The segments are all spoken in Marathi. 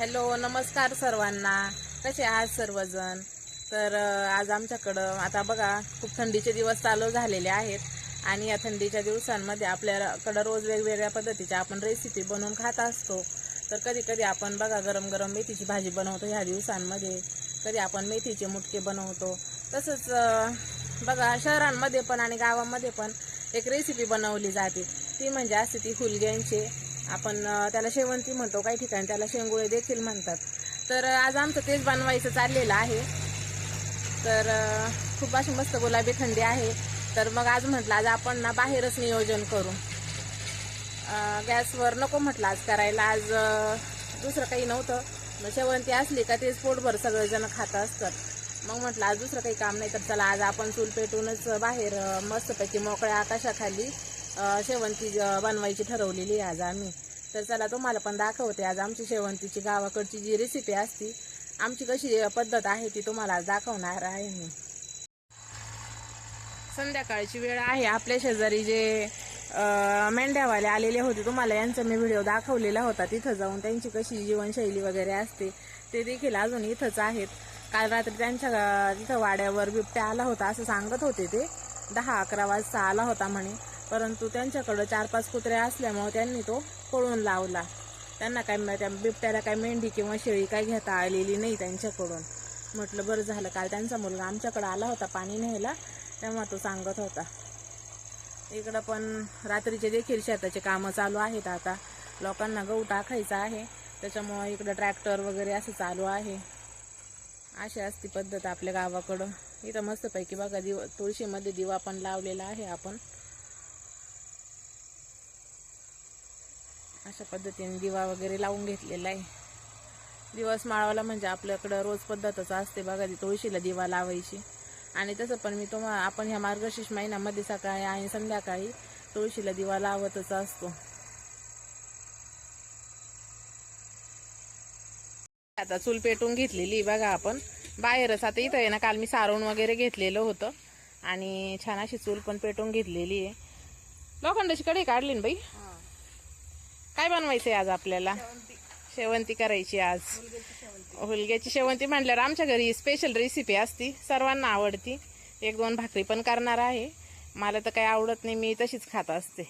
हॅलो नमस्कार सर्वांना. कसे आहात सर्वजण? तर आज आमच्याकडं आता बघा खूप थंडीचे दिवस चालू झालेले आहेत आणि या थंडीच्या दिवसांमध्ये आपल्याकडं रोज वेगवेगळ्या पद्धतीच्या आपण रेसिपी बनवून खात असतो. तर कधी कधी आपण बघा गरम गरम मेथीची भाजी बनवतो ह्या दिवसांमध्ये. कधी आपण मेथीचे मुटके बनवतो. तसंच बघा शहरांमध्ये पण आणि गावामध्ये पण एक रेसिपी बनवली जाते. ती म्हणजे असते ती हुलग्यांचे. आपण त्याला शेवंती म्हणतो काही ठिकाणी त्याला शेंगुळे देखील म्हणतात. तर आज आमचं तेच बनवायचं चाललेलं आहे. तर खूप अशी मस्त गुलाबी थंडी आहे. तर मग आज म्हटलं आज आपण ना बाहेरच नियोजन करू. गॅसवर नको म्हटलं आज करायला. आज दुसरं काही नव्हतं. मग शेवंती असली का तेच पोटभर सगळेजण खात असतात. मग म्हटलं आज दुसरं काही काम नाही तर चला आज आपण चूल पेटूनच बाहेर मस्तपैकी मोकळ्या आकाशाखाली शेवंती बनवायची ठरवलेली आहे आज आम्ही. तर चला तुम्हाला पण दाखवते आज आमची शेवंतीची गावाकडची जी रेसिपी असती आमची कशी पद्धत आहे ती तुम्हाला आज दाखवणार आहे मी. संध्याकाळची वेळ आहे आपल्या शेजारी जे मेंढ्यावाले आलेले होते. तुम्हाला यांचा मी व्हिडिओ दाखवलेला होता. तिथं जाऊन त्यांची कशी जीवनशैली वगैरे असते ते देखील अजून इथंच आहेत. काल रात्री त्यांच्या तिथं वाड्यावर बिबट्या आला होता असं सांगत होते ते. दहा अकरा वाजता आला होता म्हणे. परंतु त्यांच्याकडं चार पाच कुत्रे असल्यामुळे त्यांनी तो पळून लावला. त्यांना काय त्या बिबट्याला काय मेंढी किंवा शेळी काय घेता आलेली नाही त्यांच्याकडून. म्हटलं बरं झालं. काल त्यांचा मुलगा आमच्याकडं आला होता पाणी न्यायला. तेव्हा तो सांगत होता. इकडं पण रात्रीचे देखील शेताचे कामं चालू आहेत आता. लोकांना गहू टाकायचा आहे. त्याच्यामुळं इकडं ट्रॅक्टर वगैरे असं चालू आहे. अशी असती पद्धत आपल्या गावाकडं. इथं मस्तपैकी बघा दिव तुळशीमध्ये दिवा पण लावलेला आहे आपण. अशा पद्धतीने दिवा वगैरे लावून घेतलेला आहे. दिवस माळवला म्हणजे आपल्याकडं रोज पद्धतच असते बघा ती तुळशीला दिवा लावायची. आणि तसं पण मी तुम्हाला आपण ह्या मार्गशीर्ष महिन्यामध्ये सकाळी आणि संध्याकाळी तुळशीला दिवा लावतच असतो. आता चूल पेटून घेतलेली बघा आपण. बाहेरच आता इथं आहे ना काल मी सारवून वगैरे घेतलेलं होतं. आणि छान अशी चूल पण पेटून घेतलेली आहे. लोखंडाची कढई काढली ना बाई? काय बनवायचंय आज आपल्याला? शेवंती. करायची आज. हुलग्याची शेवंती म्हटल्यावर आमच्या घरी स्पेशल रेसिपी असती. सर्वांना आवडती. एक दोन भाकरी पण करणार आहे. मला तर काही आवडत नाही मी तशीच खात असते.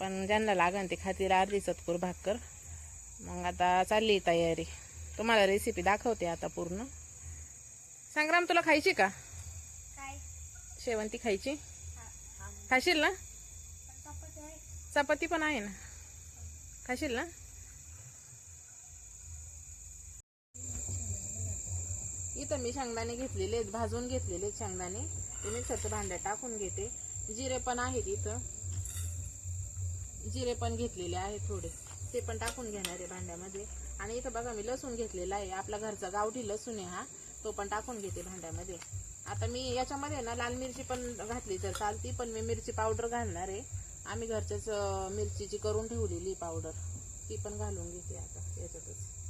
पण ज्यांना लागन ते खातील. अर्धी चतकूर भाकर. मग आता चालली तयारी. तुम्हाला रेसिपी दाखवते आता पूर्ण. संग्राम तुला खायची का? काय? शेवंती खायची. खाशील ना. चपाती पण आहे ना? खाशील ना? इथं मी शेंगदाणे घेतलेले आहेत भाजून घेतलेले आहेत शेंगदाणे. ते मिक्सरच्या भांड्यात टाकून घेते. जिरे पण आहेत इथं. जिरे पण घेतलेले आहेत थोडे. ते पण टाकून घेणार आहे भांड्यामध्ये. आणि इथं बघा मी लसूण घेतलेला आहे. आपला घरचा गावठी लसूण आहे हा. तो पण टाकून घेते भांड्यामध्ये. आता मी याच्यामध्ये ना लाल मिरची पण घातली तर चालती पण मी मिरची पावडर घालणार आहे. आम्ही घरच्याच मिरचीची करून ठेवलेली पावडर. ती पण घालून घेते आता याच्यातच.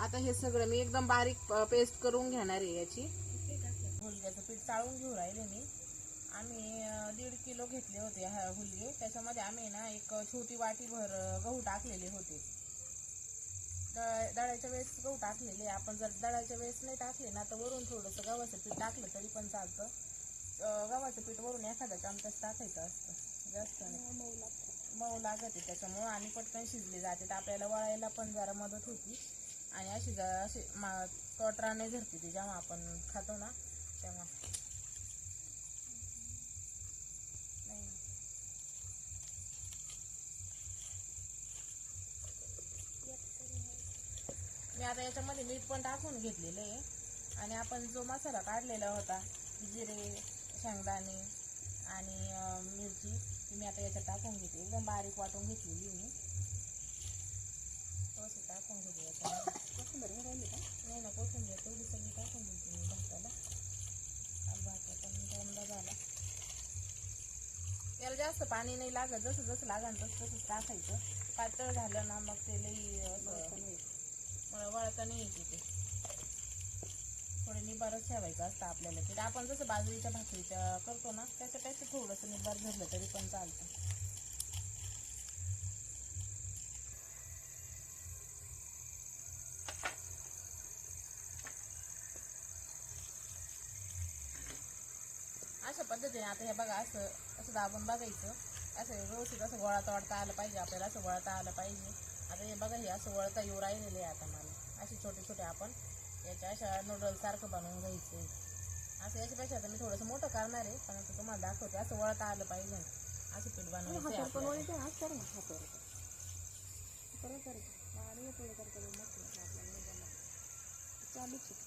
आता हे सगळं मी एकदम बारीक पेस्ट करून घेणार आहे याची. हुलग्याचं पीठ चाळून घेऊ राहिले मी. आम्ही दीड किलो घेतले होते हुलगे त्याच्यामध्ये आम्ही ना एक छोटी वाटीभर गहू टाकलेले होते. दळाच्या दळायच्या वेळेस गहू टाकलेले. आपण जर दळायच्या वेळेस नाही टाकले ना तर वरून थोडंसं गव्हाचं पीठ टाकलं तरी पण चालतं. गव्हाचं पीठ वरून एखादा चमचाच टाकायचं असतं. जास्त नाही. मऊ लागत आहे. त्याच्यामुळं आणि पटकन शिजले जाते. तर आपल्याला वळायला पण जरा मदत होती. आणि अशी जर अशी मा तोटरा नाही धरते ती जेव्हा आपण खातो ना तेव्हा. मी आता याच्यामध्ये मीठ पण टाकून घेतलेलं आहे. आणि आपण जो मसाला काढलेला होता जिरे शेंगदाणे आणि मिरची ती मी आता याच्यात टाकून घेते. एकदम बारीक वाटून घेतलेली मी. थोडंसं टाकून घेते याच्यामध्ये. कोथिंबीर राहिली का नाही ना कोथिंबीर तेवढी सगळी टाकून घेते मी भाताला आज दोनदा झाला याला जास्त पाणी नाही लागत जसं जसं लागन तसं तसंच टाकायचं पातळ झालं ना मग ते लई असं वळता नाही येते ते. थोडे निबारच ठेवायचं असतं आपल्याला. ते आपण जसं बाजरीच्या भाकरीच्या करतो ना त्याच्यापेक्षा थोडंसं निबार धरलं तरी पण चालतं अशा पद्धतीने आता हे बघा असं असं दाबून बघायचं. असं व्यवस्थित असं वळता वळता आलं पाहिजे आपल्याला असं वळता आलं पाहिजे. आता हे बघा हे असं वळता येऊ राहिलेलं आहे आता मला असे छोटे छोटे आपण याच्या अशा नूडल्स सारखं बनवून घ्यायचं. असं याच्यापेक्षा आता मी थोडंसं मोठं करणार आहे पण आता तुम्हाला दाखवते असं वळता आलं पाहिजे. असं पीठ बनवायचं.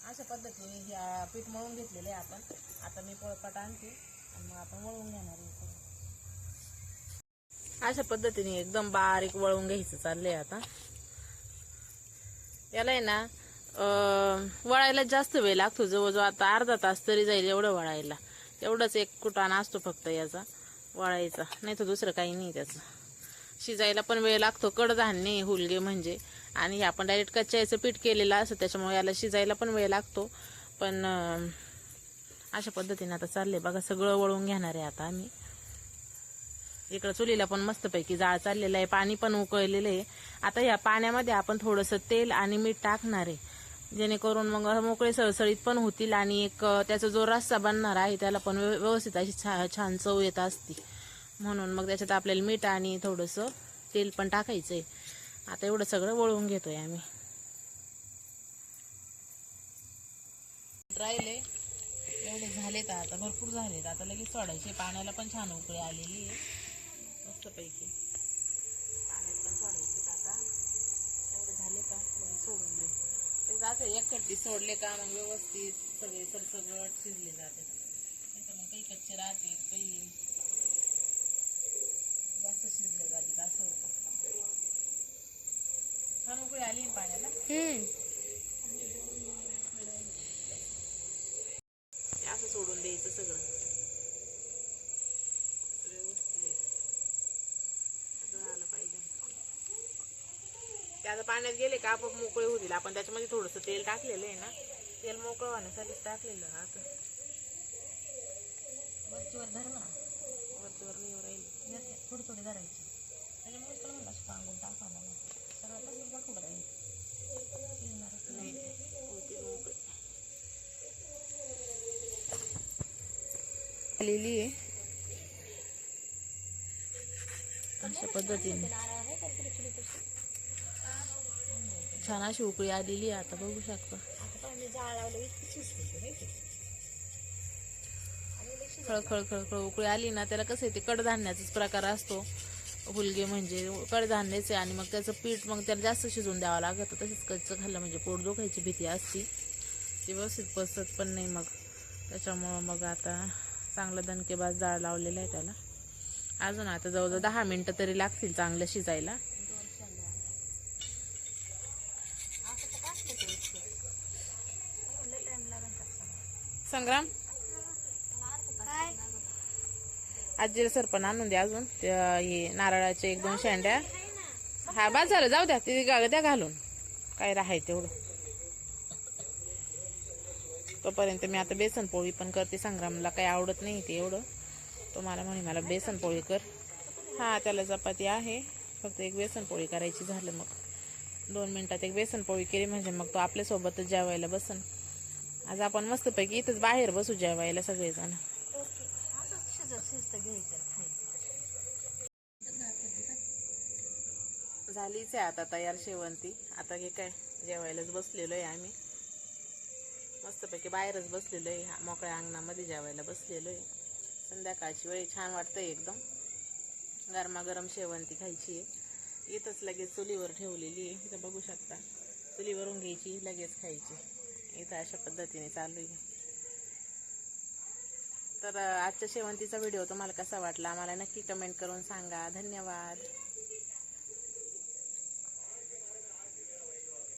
अशा पद्धतीने हे आ, पीठ मळून घेतलेले आहे आपण. आता मी पोळपाट आणते. आणि मग आपण घेणार आहे सगळं. अशा पद्धतीने एकदम बारीक वळून घ्यायचं चाललंय आता. याला आहे ना वळायला जास्त वेळ लागतो. जवळजवळ आता अर्धा तास तरी जाईल एवढं वळायला. एवढंच एक कुटाणा असतो फक्त याचा वळायचा. नाही तर दुसरं काही नाही त्याचं. शिजायला पण वेळ लागतो कडधान्य हुलगे म्हणजे. आणि हे आपण डायरेक्ट कच्च्याचं पीठ केलेलं असतं त्याच्यामुळे याला शिजायला पण वेळ लागतो. पण अशा पद्धतीने आता चालले बघा सगळं वळून घेणार आहे आता आम्ही. इकडं चुलीला पण मस्तपैकी जाळ चाललेलं आहे. पाणी पण उकळलेलं आहे. आता या पाण्यामध्ये आपण थोडंसं तेल आणि मीठ टाकणार आहे. जेणेकरून मग मोकळे सळसळीत पण होतील आणि एक त्याचा जो रस्सा बनणार आहे त्याला पण व्यव- व्यवस्थित अशी छा छान चव येत असते. म्हणून मग त्याच्यात आपल्याला मीठ आणि थोडंसं तेल पण टाकायचं आहे आता एवढं सगळं वळवून घेतोय आम्ही. राहिले एवढे झालेत आता भरपूर झालेत. आता लगेच सोडायचे. पाण्याला पण छान उकळी आलेली आहे. मस्तपैकी. पाण्यात पण सोडायचे आता. एवढे झाले का? सोडून दे. ते असं एक कट्टी सोडले का मग व्यवस्थित सगळे सरसगट शिजले जाते. नाही मग काही कच्चे राहते काही जास्त शिजले जाते असं होतं. छान उकळी आली पाण्याला हे असं सोडून द्यायचं सगळं व्यवस्थित सगळं आलं पाहिजे ते आता पाण्यात गेले का आपोआप मोकळे होतील. आपण त्याच्यामध्ये थोडंसं तेल टाकलेलं आहे ना. तेल मोकळं होण्यासाठीच टाकलेलं ना आता. वरचीवर धर ना. वरचीवर राहील. थोडी थोडी धरायची. त्याच्यामुळे तुला म्हणलं असं पांगून टाका ना मग. सगळं तसंच दाखवत राहील? शिजणारच नाही. होतील मोकळे. आलेली आहे. अशा पद्धतीने. छान अशी उकळी आलेली आहे. आता बघू शकता. खळ खळ खळ खळ उकळी आली ना त्याला कसं आहे ते कडधान्याचाच प्रकार असतो. हुलगे म्हणजे कडधान्याच आहे आणि मग त्याचं पीठ मग त्याला जास्त शिजवून द्यावं लागतं. तसंच कच्चं खाल्लं म्हणजे पोट दुखायची भीती असती. ती व्यवस्थित पसत पण नाही मग. त्याच्यामुळं मग आता चांगलं दणकेबाज जाळ लावलेलं आहे त्याला. अजून आता जवळजवळ दहा मिनटं तरी लागतील चांगलं शिजायला. संग्राम? आजीला सरपण आणून द्या अजून. हे नारळाचे एक दोन शेंड्या. हा बस झालं जाऊ द्या. ते द्या घालून. काय राहाय तेवढं. तोपर्यंत मी आता बेसन पोळी पण करते. संग्रामला काही आवडत नाही ते एवढं. तो मला म्हणे मला बेसन पोळी कर. हा त्याला चपाती आहे. फक्त एक बेसन पोळी करायची झालं मग. दोन मिनिटात एक बेसन पोळी केली म्हणजे मग तो आपल्यासोबतच जेवायला बसन. आज आपण मस्तपैकी इथंच बाहेर बसू जेवायला सगळेजण. झालीच आहे आता तयार शेवंती. आता हे काय जेवायलाच बसलेलो आहे आम्ही. मस्तपैकी बाहेरच बसलेलो आहे मोकळ्या अंगणामध्ये जेवायला बसलेलो आहे संध्याकाळची वेळ छान वाटतंय एकदम. गरमागरम शेवंती खायची आहे. इथंच लगेच चुलीवर ठेवलेली आहे. इथं बघू शकता चुलीवरून घ्यायची लगेच खायची. इथं अशा पद्धतीने चालू आहे. तर आजच्या शेवंतीचा व्हिडिओ तुम्हाला कसा वाटला? आम्हाला नक्की कमेंट करून सांगा. धन्यवाद.